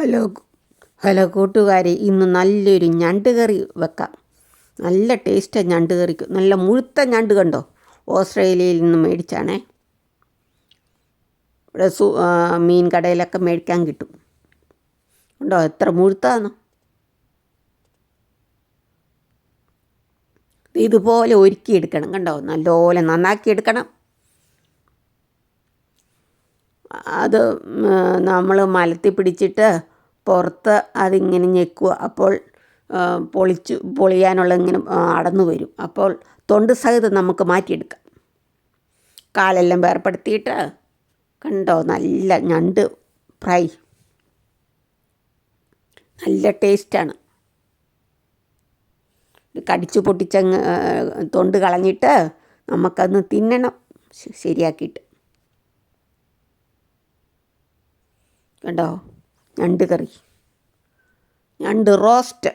Hello hello കൂട്ടുകാരെ ഇന്ന് നല്ലൊരു ഞണ്ട് കറി വെക്കാം. നല്ല ടേസ്റ്റാണ് ഞണ്ട് കറിക്ക് നല്ല മുഴുത്ത ഞണ്ട് കണ്ടോ? ഓസ്ട്രേലിയയിൽ നിന്ന് മേടിച്ചാണേ. ഇവിടെ സു മീൻ കടയിലൊക്കെ മേടിക്കാൻ കിട്ടും. ഉണ്ടോ എത്ര മുഴുത്താന്ന്. ഇതുപോലെ ഒരുക്കിയെടുക്കണം കണ്ടോ? നല്ലപോലെ നന്നാക്കി എടുക്കണം അത് നമ്മൾ മലത്തി പിടിച്ചിട്ട് പുറത്ത് അതിങ്ങനെ ഞെക്കുക അപ്പോൾ പൊളിച്ച് പൊളിയാനുള്ള ഇങ്ങനെ അടന്നു വരും. അപ്പോൾ തൊണ്ട് സഹിതം നമുക്ക് മാറ്റിയെടുക്കാം. കാലെല്ലാം വേർപ്പെടുത്തിയിട്ട് കണ്ടോ നല്ല ഞണ്ട് ഫ്രൈ. നല്ല ടേസ്റ്റാണ്. കടിച്ചു പൊട്ടിച്ചങ്ങ് തൊണ്ട് കളഞ്ഞിട്ട് നമുക്കന്ന് തിന്നണം. ശരിയാക്കിയിട്ട്. കണ്ടോ? ഞണ്ട് കറി. ഞണ്ട് റോസ്റ്റ്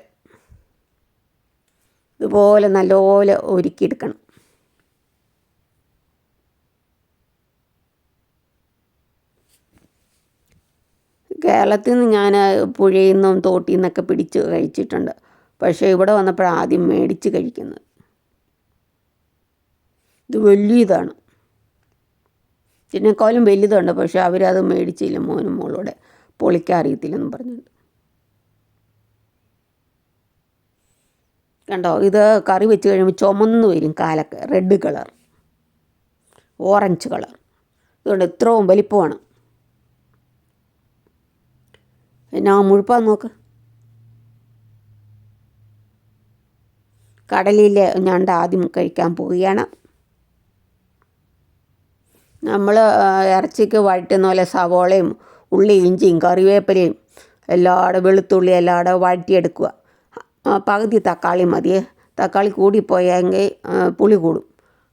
ഇതുപോലെ നല്ലപോലെ ഒരുക്കിയെടുക്കണം. കേരളത്തിൽ നിന്ന് ഞാൻ പുഴയിൽ നിന്നും തോട്ടിൽ നിന്നൊക്കെ പിടിച്ച് കഴിച്ചിട്ടുണ്ട്. പക്ഷേ ഇവിടെ വന്നപ്പോൾ ആദ്യം മേടിച്ച് കഴിക്കുന്നത്. ഇത് വലിയ ഇതാണ് ഇതിനേക്കാളും വലുതുണ്ട്. പക്ഷെ അവരത് മേടിച്ചില്ല മോനും മോളോടെ. പൊളിക്കാൻ അറിയത്തില്ലെന്നും പറഞ്ഞിട്ട് കണ്ടോ? ഇത് കറി വെച്ച് കഴിയുമ്പോൾ ചുമന്ന് വരും കാലൊക്കെ. റെഡ് കളർ ഓറഞ്ച് കളർ ഇതുകൊണ്ട് ഇത്രയും വലിപ്പമാണ്. പിന്നെ ആ മുഴുപ്പാൻ നോക്ക്. കടലിലെ ഞണ്ട് ആദ്യം കഴിക്കാൻ പോവുകയാണ്. നമ്മൾ ഇറച്ചിക്ക് വഴറ്റുന്ന പോലെ സവോളയും ഉള്ളി ഇഞ്ചിയും കറിവേപ്പിലയും എല്ലാടെ വെളുത്തുള്ളി എല്ലാടെ വഴറ്റിയെടുക്കുക. പകുതി തക്കാളി മതിയേ തക്കാളി കൂടിപ്പോയെങ്കിൽ പുളി കൂടും.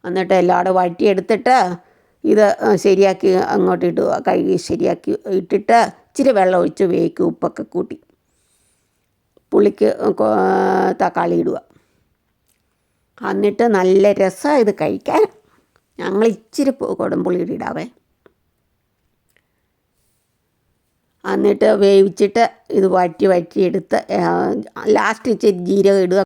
എന്നിട്ട് എല്ലാടെ വഴറ്റിയെടുത്തിട്ട് ഇത് ശരിയാക്കി അങ്ങോട്ട് ഇടുക. കഴുകി ശരിയാക്കി ഇട്ടിട്ട് ഇച്ചിരി വെള്ളം ഒഴിച്ച് വേവിക്കുക. ഉപ്പൊക്കെ കൂട്ടി. പുളിക്ക് തക്കാളി ഇടുക. എന്നിട്ട് നല്ല രസമാണ് ഇത് കഴിക്കാൻ. ഞങ്ങൾ ഇച്ചിരി കുടംപുളി ഇടാവേ. എന്നിട്ട് വേവിച്ചിട്ട് ഇത് വറ്റി വഴറ്റി എടുത്ത് ലാസ്റ്റ് ഇച്ചിരി ജീരകം ഇടുക.